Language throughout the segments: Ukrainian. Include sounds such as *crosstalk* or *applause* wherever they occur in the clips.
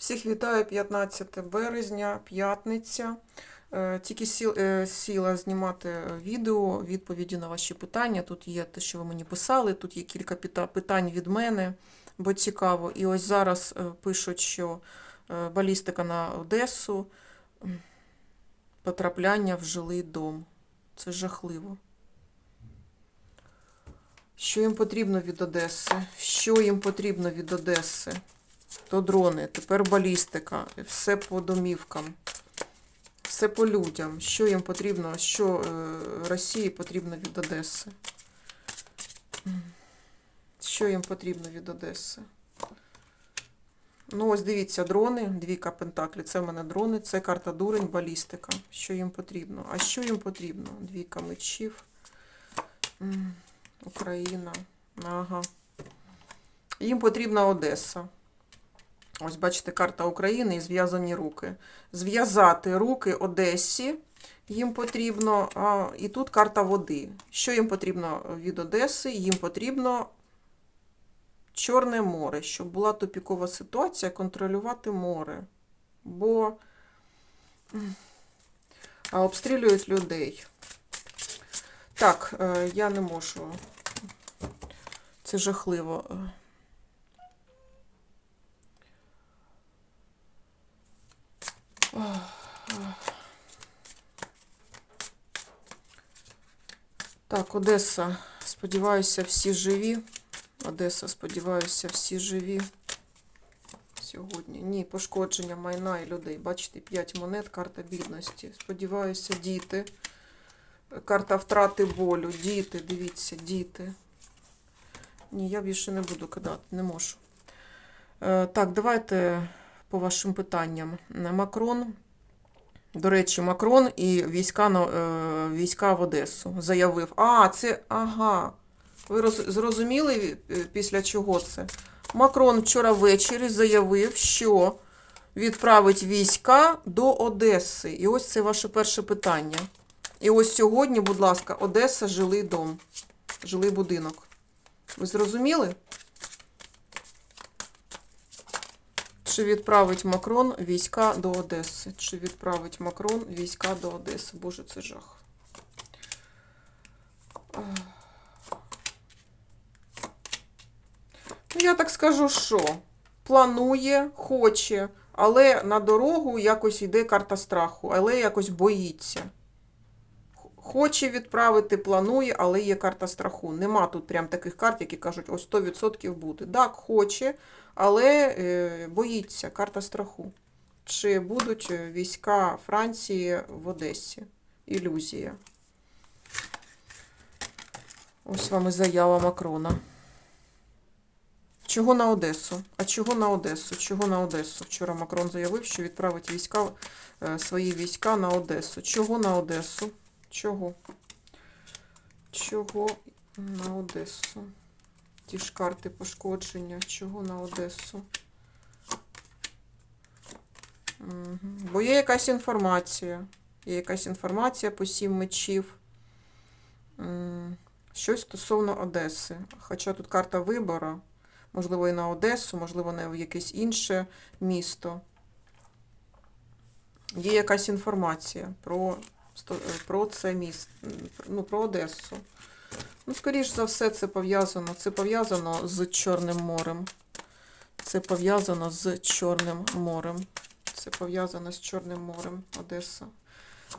Всіх вітаю 15 березня, п'ятниця. Е, Тільки е, сіла знімати е, відео, відповіді на ваші питання. Тут є те, що ви мені писали, тут є кілька питань від мене, бо цікаво. І ось зараз пишуть, що балістика на Одесу, потрапляння в жилий дом. Це жахливо. Що їм потрібно від Одеси? Що їм потрібно від Одеси? То дрони, тепер балістика, все по домівкам, все по людям. Що їм потрібно, що е, Росії потрібно від Одеси? Що їм потрібно від Одеси? Ну, ось дивіться, дрони, двійка пентаклі. Це в мене дрони, це карта дурень, балістика. Що їм потрібно? А що їм потрібно? Двійка мечів. Україна. Ага. Їм потрібна Одеса. Ось бачите, карта України і зв'язані руки. Зв'язати руки Одесі їм потрібно. А, і тут карта води. Що їм потрібно від Одеси? Їм потрібно Чорне море, щоб була тупікова ситуація, контролювати море. Бо а обстрілюють людей. Так, е, я не можу. Це жахливо. Так, Одеса, сподіваюся, всі живі. Одеса, сподіваюся, всі живі. Сьогодні. Ні, пошкодження майна і людей. Бачите, 5 монет, карта бідності. Сподіваюся, діти. Карта втрати болю. Діти, дивіться, діти. Ні, я більше не буду кидати, не можу. Е, так, давайте по вашим питанням. Макрон. До речі, Макрон і війська, на- е, війська в Одесу заявив. А, це ага. Ви роз, зрозуміли е, після чого це? Макрон вчора ввечері заявив, що відправить війська до Одеси. І ось це ваше перше питання. І ось сьогодні, будь ласка, Одеса жилий дом, жилий будинок. Ви зрозуміли? Чи відправить Макрон війська до Одеси? Чи відправить Макрон війська до Одеси? Боже, це жах. Ну, я так скажу, що планує, хоче, але на дорогу якось йде карта страху, але якось боїться. Хоче відправити, планує, але є карта страху. Нема тут прям таких карт, які кажуть, ось 100% буде. Так, хоче, але е, боїться карта страху. Чи будуть війська Франції в Одесі? Ілюзія. Ось вам і заява Макрона. Чого на Одесу? А чого на Одесу? Чого на Одесу? Вчора Макрон заявив, що відправить війська, е, свої війська на Одесу. Чого на Одесу? Чого? Чого на Одесу? Ті ж карти пошкодження. Чого на Одесу? Мгм. Бо є якась інформація. Є якась інформація по сім мечів. Щось стосовно Одеси. Хоча тут карта вибору. Можливо, і на Одесу, можливо, не в якесь інше місто. Є якась інформація про, про це місто, ну, про Одесу. Ну, скоріш за все, це пов'язано. Це пов'язано з Чорним морем. Це пов'язано з Чорним морем. Це пов'язано з Чорним морем, Одеса.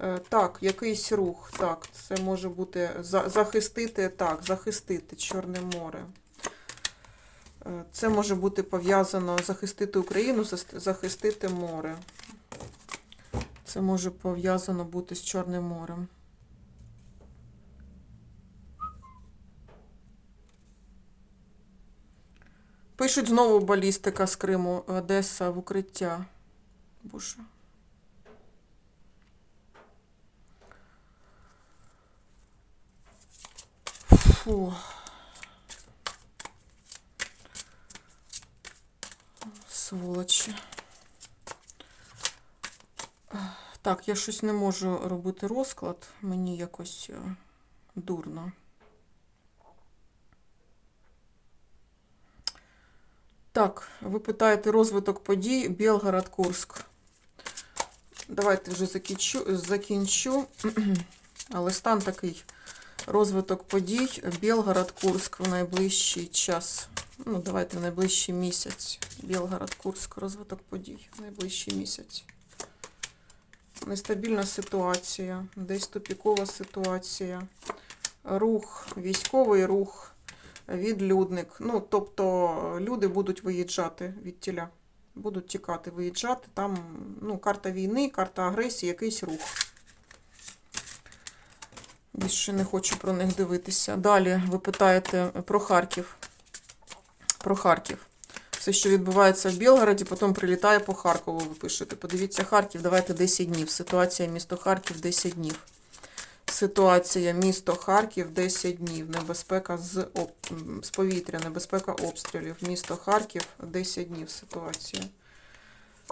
Е, Так, якийсь рух. Так, це може бути за- захистити, так, захистити Чорне море. Е, Це може бути пов'язано захистити Україну, захистити море. Це може пов'язано бути з Чорним морем. Пишуть знову балістика з Криму, Одеса в укриття. Боже. Фу. Сволочі. Так, я щось не можу робити розклад. Мені якось е, дурно. Так, ви питаєте розвиток подій Білгород Курск. Давайте вже закінчу, закінчу. *clears throat* Але стан такий. Розвиток подій Білгород Курск в найближчий час. Ну, давайте в найближчий місяць. Білгород Курск, розвиток подій в найближчий місяць. Нестабільна ситуація, десь тупікова ситуація. Рух, військовий рух, відлюдник. Ну, тобто люди будуть виїжджати від тіля. Будуть тікати, виїжджати. Там ну, карта війни, карта агресії, якийсь рух. Більше не хочу про них дивитися. Далі ви питаєте про Харків. Про Харків. Все, що відбувається в Білгороді, потім прилітає по Харкову, ви пишете. Подивіться, Харків, давайте 10 днів. Ситуація місто Харків 10 днів. Ситуація місто Харків 10 днів. Небезпека з, об... з повітря, небезпека обстрілів. Місто Харків 10 днів ситуація.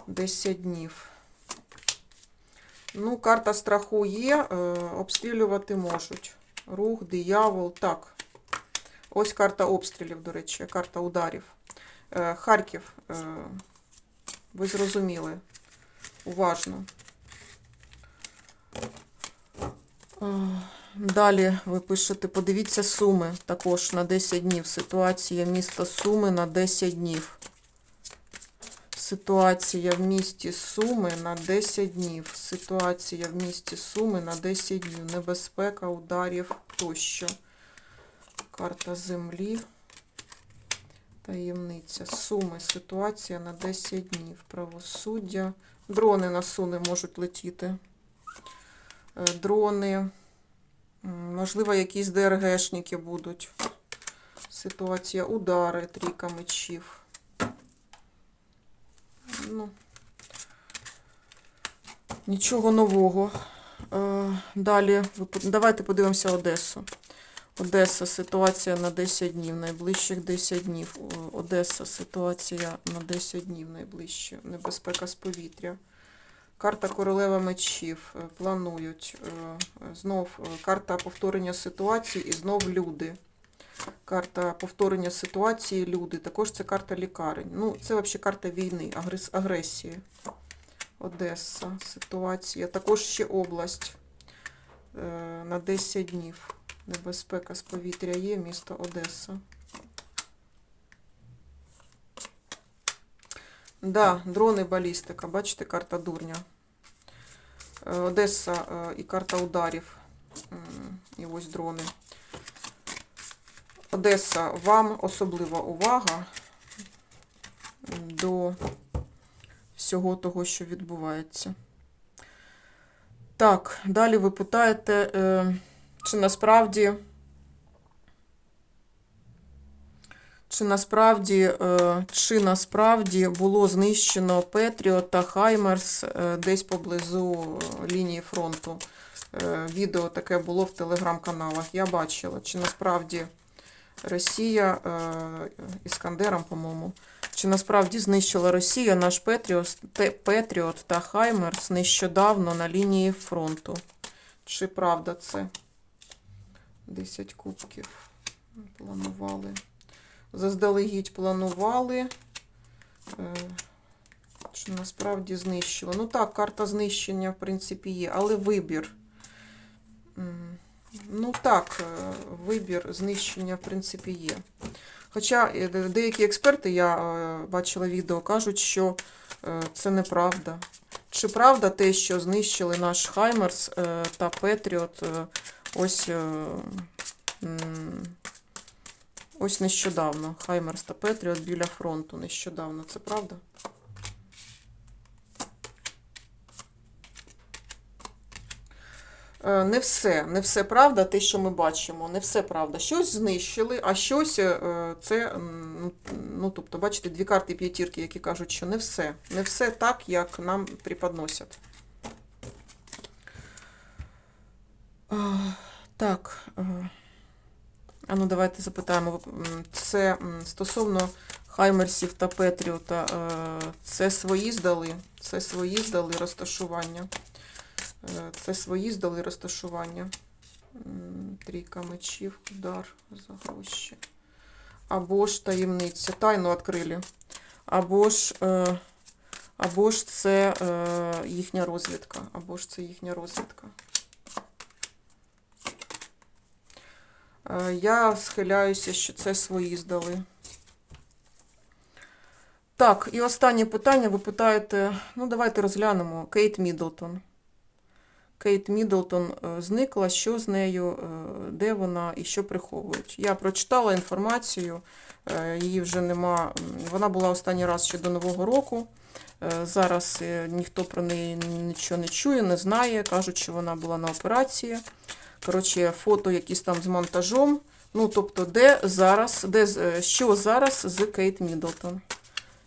10 днів. Ну, карта страху є, е, обстрілювати можуть. Рух, диявол, так. Ось карта обстрілів, до речі, карта ударів. Е, Харків, е, ви зрозуміли. Уважно. Е, Далі ви пишете, подивіться Суми також на 10 днів. Ситуація міста Суми на 10 днів. Ситуація в місті Суми на 10 днів. Ситуація в місті Суми на 10 днів. Небезпека, ударів тощо. Карта землі. Таємниця. Суми. Ситуація на 10 днів. Правосуддя. Дрони на Суми можуть летіти. Е, Дрони. Можливо, якісь ДРГшники будуть. Ситуація. Удари. Трійка мечів. Ну, нічого нового. Е, Далі давайте подивимося Одесу. Одеса ситуація на 10 днів, найближчих 10 днів. Одеса ситуація на 10 днів найближче. Небезпека з повітря. Карта королева мечів. Е, Планують. Е, Знов е, карта повторення ситуації і знов люди. Карта повторення ситуації, люди. Також це карта лікарень. Ну, це взагалі карта війни, агрес- агресії. Одеса, ситуація. Також ще область на 10 днів. Небезпека з повітря є, місто Одеса. Да, дрони, балістика. Бачите, карта дурня. Е, Одеса е, і карта ударів. І ось дрони. Одеса, вам особлива увага до всього того, що відбувається. Так, далі ви питаєте, е, чи насправді, чи насправді, е, чи насправді було знищено Петріот та Хаймерс е, десь поблизу е, лінії фронту. Відео таке було в телеграм-каналах. Я бачила, чи насправді Росія Іскандером, по-моєму. Чи насправді знищила Росія наш Петріот та Хаймерс нещодавно на лінії фронту? Чи правда це? 10 кубків. Планували. Заздалегідь планували. Е, Чи насправді знищила? Ну так, карта знищення, в принципі, є, але вибір. Ну так, е, вибір знищення, в принципі, є. Хоча е, деякі експерти, я е, бачила відео, кажуть, що е, це неправда. Чи правда те, що знищили наш Хаймерс е, та Петріот е, ось, е, ось нещодавно. Хаймерс та Петріот біля фронту нещодавно. Це правда? Е, Не все, не все правда, те, що ми бачимо, не все правда. Щось знищили, а щось е, це, ну, тобто, бачите, дві карти п'ятірки, які кажуть, що не все. Не все так, як нам преподносять. А, Так. А ну давайте запитаємо. Це стосовно Хаймерсів та Петріота. е, Це свої здали? Це свої здали розташування? Е, Це свої здали розташування. Трійка мечів, удар за гроші. або ж таємниця. Тайну відкрили. Або ж, е, або ж це їхня розвідка. Або ж це їхня розвідка. Я схиляюся, що це свої здали. Так, і останнє питання. Ви питаєте, ну давайте розглянемо. Кейт Міддлтон. Кейт Міддлтон е, зникла, що з нею, е, де вона і що приховують. Я прочитала інформацію, е, її вже нема. Вона була останній раз ще до Нового року. Е, Зараз е, ніхто про неї нічого не чує, не знає. Кажуть, що вона була на операції. Коротше, фото якісь там з монтажом. Ну, тобто, де зараз, де, е, що зараз з Кейт Міддлтон?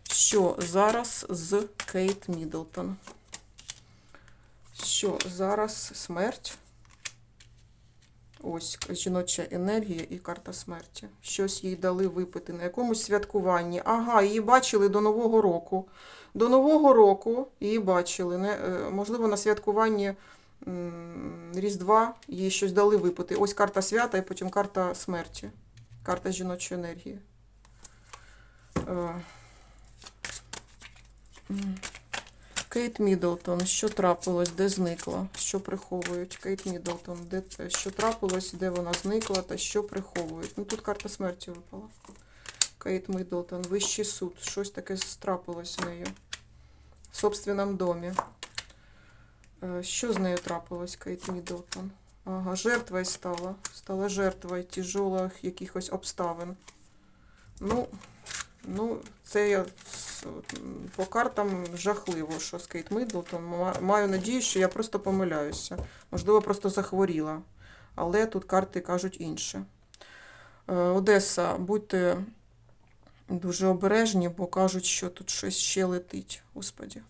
Що зараз з Кейт Міддлтон? Що зараз смерть? Ось жіноча енергія і карта смерті. Щось їй дали випити на якомусь святкуванні. Ага, її бачили до Нового року. До Нового року її бачили. Е, можливо, на святкуванні Різдва їй щось дали випити. Ось карта свята і потім карта смерті. Карта жіночої енергії. Е. Кейт Міддлтон, що трапилось, де зникла, що приховують? Кейт Міддлтон, де, що трапилось, де вона зникла та що приховують? Ну тут карта смерті випала. Кейт Міддлтон, вищий суд, щось таке трапилось з нею. В собственному домі. Е, Що з нею трапилось, Кейт Міддлтон? Ага, жертвою стала. Стала жертвою тяжелих якихось обставин. Ну, ну, це я по картам жахливо, що з Кейт Міддлтон. Маю надію, що я просто помиляюся. Можливо, просто захворіла. Але тут карти кажуть інше. Е, Одеса, будьте дуже обережні, бо кажуть, що тут щось ще летить. Господі.